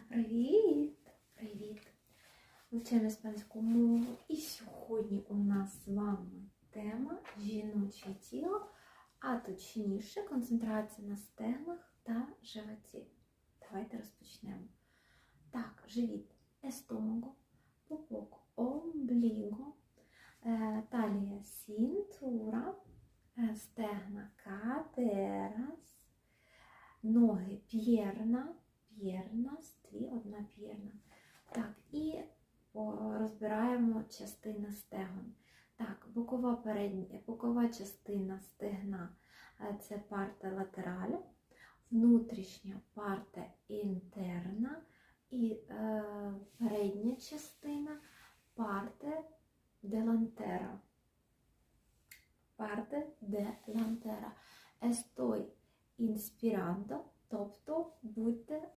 Привіт! Привіт! Вивчаємо іспанську мову. І сьогодні у нас з вами тема жіноче тіло, а точніше концентрація на стегнах та животі. Давайте розпочнемо. Так, живіт естомаго, пупок омбліго, е, талія сінтура, е, стегна катерас, ноги п'єрна, п'єрнас, дві, одна п'єрна. Так, і розбираємо частини стегон. Так, бокова передня, бокова частина стегна е, це парта латераль, внутрішня парта інтерна і е, передня частина парте делантера. Parte delantera. Estoy inspirando